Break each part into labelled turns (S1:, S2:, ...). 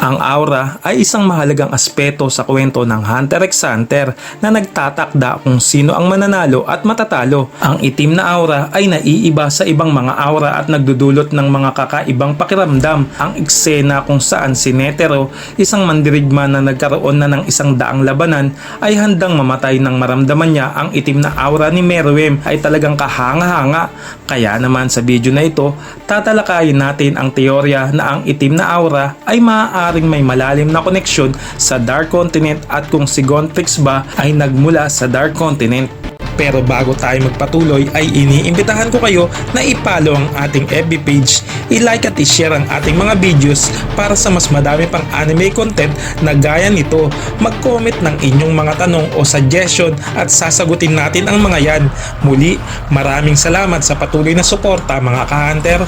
S1: Ang aura ay isang mahalagang aspeto sa kwento ng Hunter x Hunter na nagtatakda kung sino ang mananalo at matatalo. Ang itim na aura ay naiiba sa ibang mga aura at nagdudulot ng mga kakaibang pakiramdam. Ang eksena kung saan si Netero, isang mandirigma na nagkaroon na ng isang daang labanan, ay handang mamatay nang maramdaman niya ang itim na aura ni Meruem ay talagang kahanga-hanga. Kaya naman sa video na ito, tatalakayin natin ang teorya na ang itim na aura ay maaaring may malalim na koneksyon sa Dark Continent at kung si Gontrix ba ay nagmula sa Dark Continent. Pero bago tayo magpatuloy ay iniimbitahan ko kayo na ipalo ang ating FB page, i-like at i-share ang ating mga videos para sa mas madami pang anime content na gaya nito. Mag-comment ng inyong mga tanong o suggestion at sasagutin natin ang mga yan. Muli, maraming salamat sa patuloy na suporta mga ka-hunter.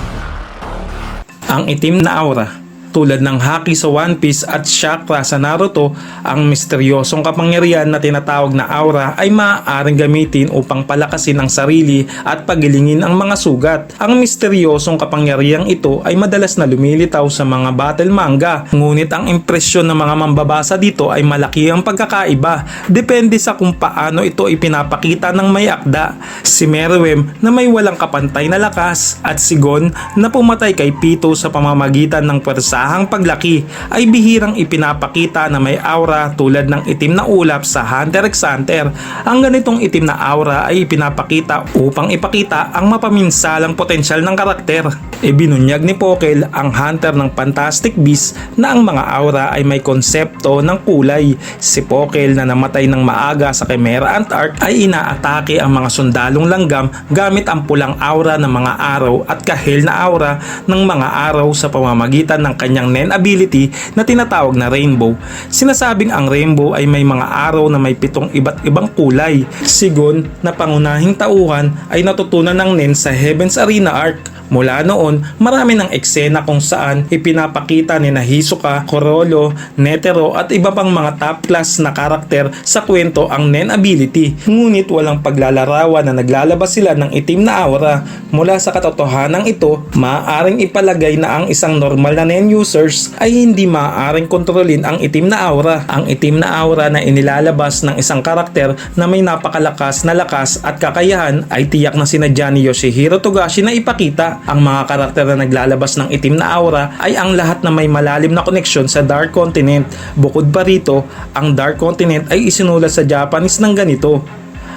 S1: Ang itim na aura tulad ng Haki sa One Piece at Chakra sa Naruto, ang misteryosong kapangyarihan na tinatawag na aura ay maaaring gamitin upang palakasin ang sarili at pagilingin ang mga sugat. Ang misteryosong kapangyarihang ito ay madalas na lumilitaw sa mga battle manga, ngunit ang impresyon ng mga mambabasa dito ay malaki ang pagkakaiba. Depende sa kung paano ito ipinapakita ng may akda. Si Meruem na may walang kapantay na lakas at si Gon na pumatay kay Pito sa pamamagitan ng pwersahang paglaki ay bihirang ipinapakita na may aura tulad ng itim na ulap sa Hunter x Hunter. Ang ganitong itim na aura ay ipinapakita upang ipakita ang mapaminsalang potensyal ng karakter. Ibinunyag ni Pokel ang Hunter ng Fantastic Beasts na ang mga aura ay may konsepto ng kulay. Si Pokel na namatay ng maaga sa Chimera Ant Arc ay inaatake ang mga sundalong langgam gamit ang pulang aura ng mga araw at kahil na aura ng mga araw sa pamamagitan ng kanyang Nen ability na tinatawag na Rainbow. Sinasabing ang Rainbow ay may mga araw na may pitong iba't ibang kulay. Sigon na pangunahing tauhan ay natutunan ng Nen sa Heaven's Arena Arc Mula noon, marami ng eksena kung saan ipinapakita ni na Hisoka, Korolo, Netero at iba pang mga top class na karakter sa kwento ang Nen ability. Ngunit walang paglalarawan na naglalabas sila ng itim na aura. Mula sa katotohanan ito, maaaring ipalagay na ang isang normal na Nen users ay hindi maaaring kontrolin ang itim na aura. Ang itim na aura na inilalabas ng isang karakter na may napakalakas na lakas at kakayahan ay tiyak na sinadya ni Yoshihiro Togashi na ipakita ang mga karakter na naglalabas ng itim na aura ay ang lahat na may malalim na koneksyon sa Dark Continent. Bukod pa rito, ang Dark Continent ay isinulat sa Japanese ng ganito.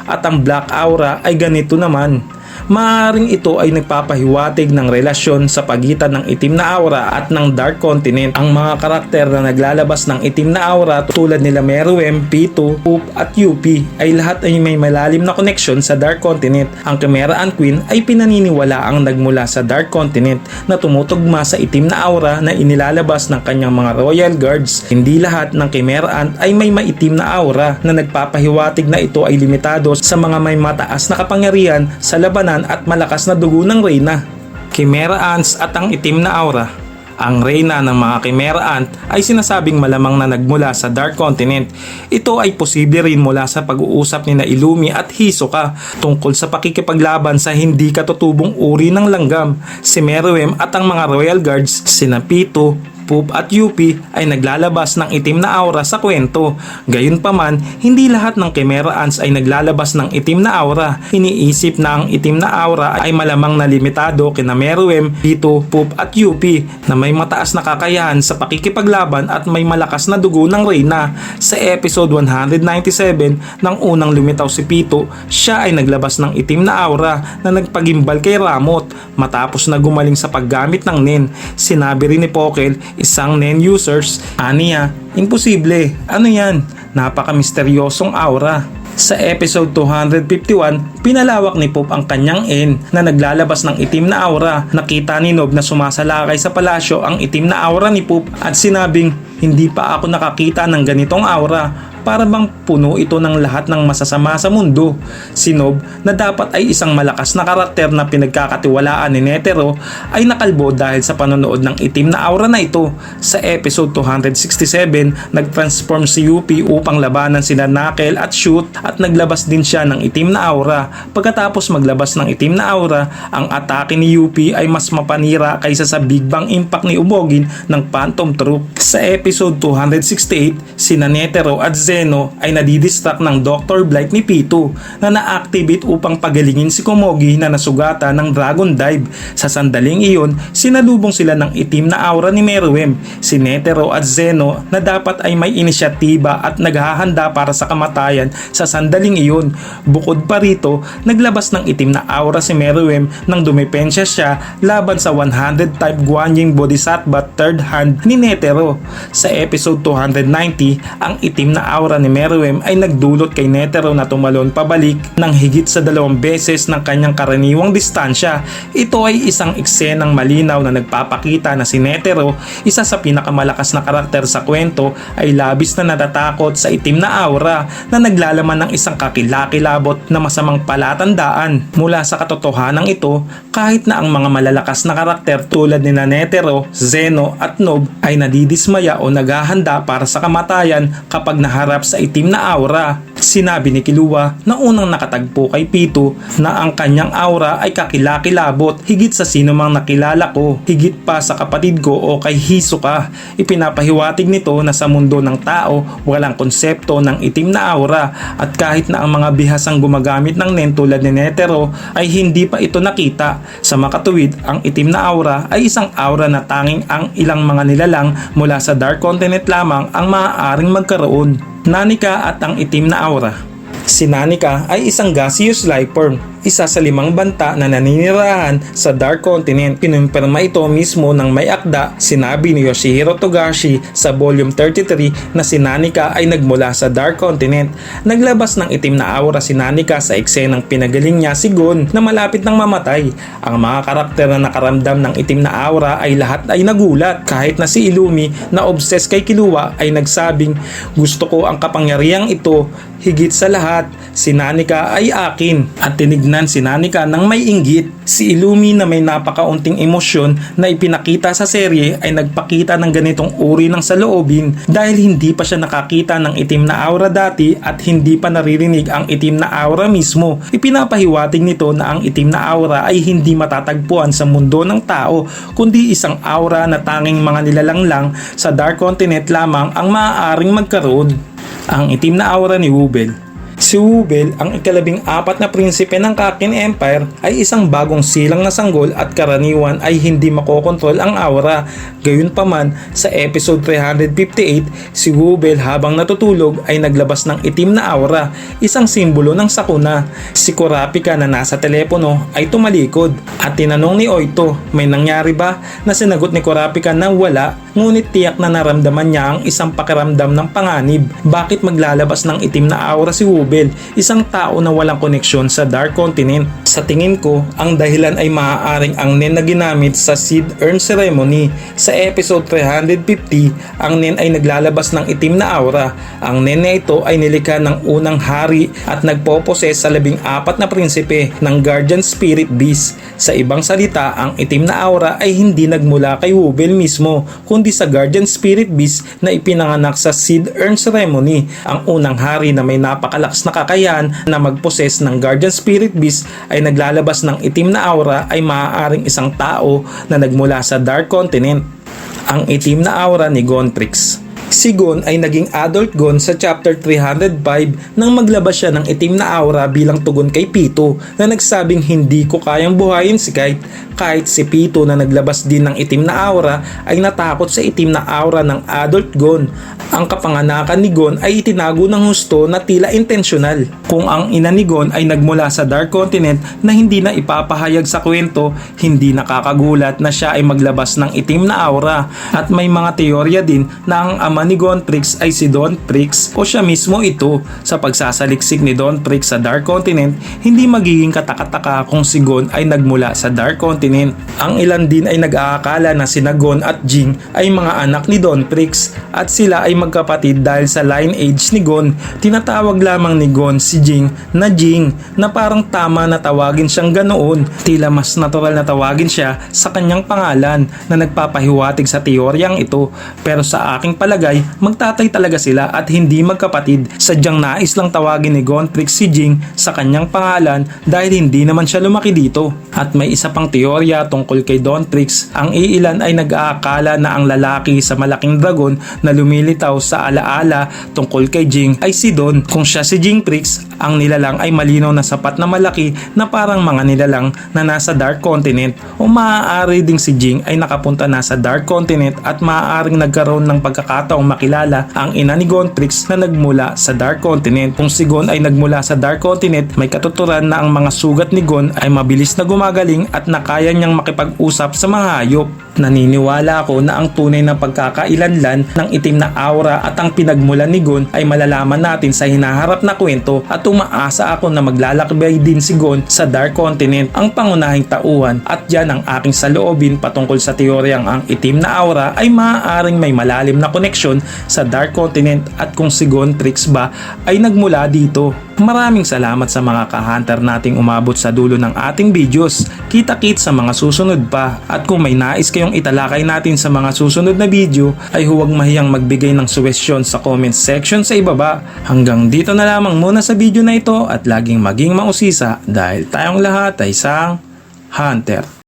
S1: At ang Black Aura ay ganito naman. Maaring ito ay nagpapahiwatig ng relasyon sa pagitan ng itim na aura at ng Dark Continent. Ang mga karakter na naglalabas ng itim na aura tulad nila Meruem, P2, Poop at UP ay lahat ay may malalim na koneksyon sa Dark Continent. Ang Chimera Ant Queen ay pinaniniwala ang nagmula sa Dark Continent na tumutugma sa itim na aura na inilalabas ng kanyang mga Royal Guards. Hindi lahat ng Chimera Ant ay may maitim na aura na nagpapahiwatig na ito ay limitado sa mga may mataas na kapangyarihan sa labanan at malakas na dugo ng Reyna. Chimera Ants at ang itim na aura. Ang Reyna ng mga Chimera Ant ay sinasabing malamang na nagmula sa Dark Continent. Ito ay posible rin mula sa pag-uusap ni na Illumi at Hisoka tungkol sa pakikipaglaban sa hindi katutubong uri ng langgam. Si Meruem at ang mga Royal Guards, sina Pito, Poop at UP ay naglalabas ng itim na aura sa kwento. Gayunpaman, hindi lahat ng Chimera Ants ay naglalabas ng itim na aura. Iniisip na ang itim na aura ay malamang na limitado kina Meruem, Pito, Poop at UP na may mataas na kakayahan sa pakikipaglaban at may malakas na dugo ng Reyna. Sa episode 197 ng unang lumitaw si Pito, siya ay naglabas ng itim na aura na nagpagimbal kay Ramot matapos na gumaling sa paggamit ng Nen. Sinabi rin ni Pokel isang NEN users, aniya, imposible. Ano yan? Napaka-misteryosong aura. Sa episode 251, pinalawak ni Pope ang kanyang N na naglalabas ng itim na aura. Nakita ni Nob na sumasalakay sa palasyo ang itim na aura ni Pope at sinabing, hindi pa ako nakakita ng ganitong aura. para bang puno ito ng lahat ng masasama sa mundo. Si Nob na dapat ay isang malakas na karakter na pinagkakatiwalaan ni Netero ay nakalbo dahil sa panonood ng itim na aura na ito. Sa episode 267, nag-transform si UP upang labanan sina Knuckle at Shoot at naglabas din siya ng itim na aura. Pagkatapos maglabas ng itim na aura, ang atake ni UP ay mas mapanira kaysa sa Big Bang Impact ni Ubogin ng Phantom Troop. Sa episode 268, sina Netero at Zeno ay nadidistract ng Dr. Blight ni Pito na na-activate upang pagalingin si Komogi na nasugata ng Dragon Dive. Sa sandaling iyon, sinalubong sila ng itim na aura ni Meruem, si Netero at Zeno na dapat ay may inisyatiba at naghahanda para sa kamatayan sa sandaling iyon. Bukod pa rito, naglabas ng itim na aura si Meruem nang dumepensya siya laban sa 100 type Guanyin Bodhisattva third hand ni Netero. Sa episode 290, ang itim na aura ni Meruem ay nagdulot kay Netero na tumalon pabalik ng higit sa dalawang beses ng kanyang karaniwang distansya. Ito ay isang eksenang malinaw na nagpapakita na si Netero, isa sa pinakamalakas na karakter sa kwento, ay labis na natatakot sa itim na aura na naglalaman ng isang kakilakilabot na masamang palatandaan. Mula sa katotohanan ito, kahit na ang mga malalakas na karakter tulad ni Netero, Zeno at Nob ay nadidismaya naghahanda para sa kamatayan kapag naharap sa itim na aura. Sinabi ni Kilua na unang nakatagpo kay Pito na ang kanyang aura ay kakilakilabot higit sa sino mang nakilala ko, higit pa sa kapatid ko o kay Hisoka. Ipinapahiwatig nito na sa mundo ng tao walang konsepto ng itim na aura at kahit na ang mga bihasang gumagamit ng nen tulad ni Netero ay hindi pa ito nakita. Sa makatuwid, ang itim na aura ay isang aura na tanging ang ilang mga nilalang mula sa Dark Continent lamang ang maaaring magkaroon. Nanika at ang itim na aura. Si Nanika ay isang gaseous life form, isa sa limang banta na naninirahan sa Dark Continent. Kinumpirma ito mismo ng may akda, sinabi ni Yoshihiro Togashi sa volume 33 na si Nanika ay nagmula sa Dark Continent. Naglabas ng itim na aura si Nanika sa eksenang pinagaling niya si Gon na malapit ng mamatay. Ang mga karakter na nakaramdam ng itim na aura ay lahat ay nagulat kahit na si Ilumi na obsessed kay Killua ay nagsabing gusto ko ang kapangyarihang ito higit sa lahat si Nanika ay akin at tinignan si Nanika ng may inggit. Si Ilumi na may napakaunting emosyon na ipinakita sa serye ay nagpakita ng ganitong uri ng saloobin dahil hindi pa siya nakakita ng itim na aura dati at hindi pa naririnig ang itim na aura mismo. Ipinapahiwatig nito na ang itim na aura ay hindi matatagpuan sa mundo ng tao kundi isang aura na tanging mga nilalang lang sa Dark Continent lamang ang maaaring magkaroon ang itim na aura ni Wubel. Si Wubel, ang ikalabing apat na prinsipe ng Kakin Empire, ay isang bagong silang na sanggol at karaniwan ay hindi makokontrol ang aura. Gayunpaman, sa episode 358, si Wubel habang natutulog ay naglabas ng itim na aura, isang simbolo ng sakuna. Si Kurapika na nasa telepono ay tumalikod at tinanong ni Oito, may nangyari ba? Na sinagot ni Kurapika na wala, ngunit tiyak na naramdaman niya ang isang pakiramdam ng panganib. Bakit maglalabas ng itim na aura si Wubel, isang tao na walang koneksyon sa Dark Continent? Sa tingin ko, ang dahilan ay maaaring ang nen na ginamit sa Seed Urn Ceremony. Sa episode 350, ang nen ay naglalabas ng itim na aura. Ang nen na ito ay nilikha ng unang hari at nagpoposes sa labing apat na prinsipe ng Guardian Spirit Beast. Sa ibang salita, ang itim na aura ay hindi nagmula kay Wubel mismo, kundi sa Guardian Spirit Beast na ipinanganak sa Seed Urn Ceremony. Ang unang hari na may napakalakas na kakayahan na magposes ng Guardian Spirit Beast ay naglalabas ng itim na aura ay maaaring isang tao na nagmula sa Dark Continent. Ang itim na aura ni Gontrix. Si Gon ay naging adult Gon sa chapter 305 nang maglabas siya ng itim na aura bilang tugon kay Pito na nagsabing hindi ko kayang buhayin si Kite kahit si Pito na naglabas din ng itim na aura ay natakot sa itim na aura ng adult Gon. Ang kapanganakan ni Gon ay itinago ng husto na tila intensyonal. Kung ang ina ni Gon ay nagmula sa Dark Continent na hindi na ipapahayag sa kwento, hindi nakakagulat na siya ay maglabas ng itim na aura at may mga teorya din na ang ni Gontrix ay si Don Prix o siya mismo ito. Sa pagsasaliksik ni Don Prix sa Dark Continent, hindi magiging katakataka kung si Gon ay nagmula sa Dark Continent. Ang ilan din ay nag-aakala na sina Gon at Jing ay mga anak ni Don Prix at sila ay magkapatid dahil sa lineage ni Gon. Tinatawag lamang ni Gon si Jing na Jing na parang tama na tawagin siyang ganoon. Tila mas natural na tawagin siya sa kanyang pangalan na nagpapahiwatig sa teoryang ito. Pero sa aking palagay, magtatay talaga sila at hindi magkapatid. Sadyang nais lang tawagin ni Gontrix si Jing sa kanyang pangalan dahil hindi naman siya lumaki dito. At may isa pang teorya tungkol kay Dontrix. Ang iilan ay nag-aakala na ang lalaki sa malaking dragon na lumilitaw sa alaala tungkol kay Jing ay si Don. Kung siya si Jing Prix, ang nilalang ay malinaw na sapat na malaki na parang mga nilalang na nasa Dark Continent o maaari ding si Jing ay nakapunta na sa Dark Continent at maaaring nagkaroon ng pagkakataong makilala ang ina ni Gontrix na nagmula sa Dark Continent. Kung si Gon ay nagmula sa Dark Continent, may katuturan na ang mga sugat ni Gon ay mabilis na gumagaling at nakaya niyang makipag-usap sa mga hayop. Naniniwala ako na ang tunay na pagkakailanlan ng itim na aura at ang pinagmulan ni Gon ay malalaman natin sa hinaharap na kwento at umaasa ako na maglalakbay din si Gon sa Dark Continent ang pangunahing tauhan at yan ang aking saloobin patungkol sa teoryang ang itim na aura ay maaaring may malalim na koneksyon sa Dark Continent at kung si Gon Trix ba ay nagmula dito. Maraming salamat sa mga ka-hunter nating umabot sa dulo ng ating videos. Kita-kit sa mga susunod pa. At kung may nais kayong italakay natin sa mga susunod na video, ay huwag mahiyang magbigay ng suwestyon sa comment section sa ibaba. Hanggang dito na lamang muna sa video na ito at laging maging mausisa dahil tayong lahat ay isang hunter.